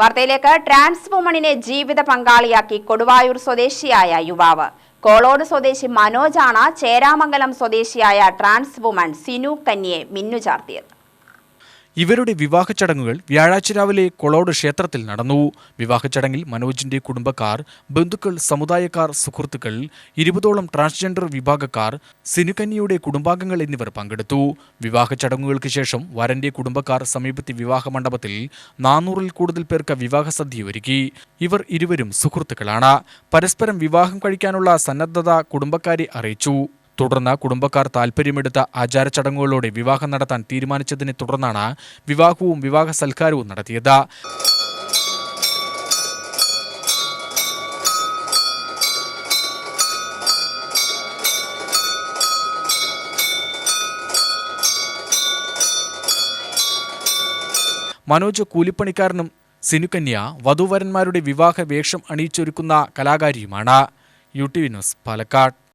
വാർത്തയിലേക്ക്. ട്രാൻസ് വുമണിനെ ജീവിത പങ്കാളിയാക്കി കൊടുവായൂർ സ്വദേശിയായ യുവാവ്. കോളോട് സ്വദേശി മനോജാണ് ചേരാമംഗലം സ്വദേശിയായ ട്രാൻസ് വുമൺ സിനു കന്യെ മിന്നുചാർത്തിയത്. ഇവരുടെ വിവാഹ ചടങ്ങുകൾ വ്യാഴാഴ്ച രാവിലെ കൊളോട് ക്ഷേത്രത്തിൽ നടന്നു. വിവാഹ ചടങ്ങിൽ മനോജിന്റെ കുടുംബക്കാർ ബന്ധുക്കൾ സമുദായക്കാർ സുഹൃത്തുക്കൾ ഇരുപതോളം ട്രാൻസ്ജെൻഡർ വിഭാഗക്കാർ സിനുകന്യയുടെ കുടുംബാംഗങ്ങൾ എന്നിവർ പങ്കെടുത്തു. വിവാഹ ചടങ്ങുകൾക്ക് ശേഷം വരന്റെ കുടുംബക്കാർ സമീപത്തെ വിവാഹ മണ്ഡപത്തിൽ നാനൂറിൽ കൂടുതൽ പേർക്ക് വിവാഹ സദ്യ ഒരുക്കി. ഇവർ ഇരുവരും സുഹൃത്തുക്കളാണ്. പരസ്പരം വിവാഹം കഴിക്കാനുള്ള സന്നദ്ധത കുടുംബക്കാരെ അറിയിച്ചു. തുടർന്ന് കുടുംബക്കാർ താൽപ്പര്യമെടുത്ത ആചാരചടങ്ങുകളോടെ വിവാഹം നടത്താൻ തീരുമാനിച്ചതിനെ തുടർന്നാണ് വിവാഹവും വിവാഹ സൽക്കാരവും നടത്തിയത്. മനോജ് കൂലിപ്പണിക്കാരനും സിനുകന്യ വധുവരന്മാരുടെ വിവാഹ വേഷം അണിയിച്ചൊരുക്കുന്ന കലാകാരിയുമാണ്. U T V news Palakkad.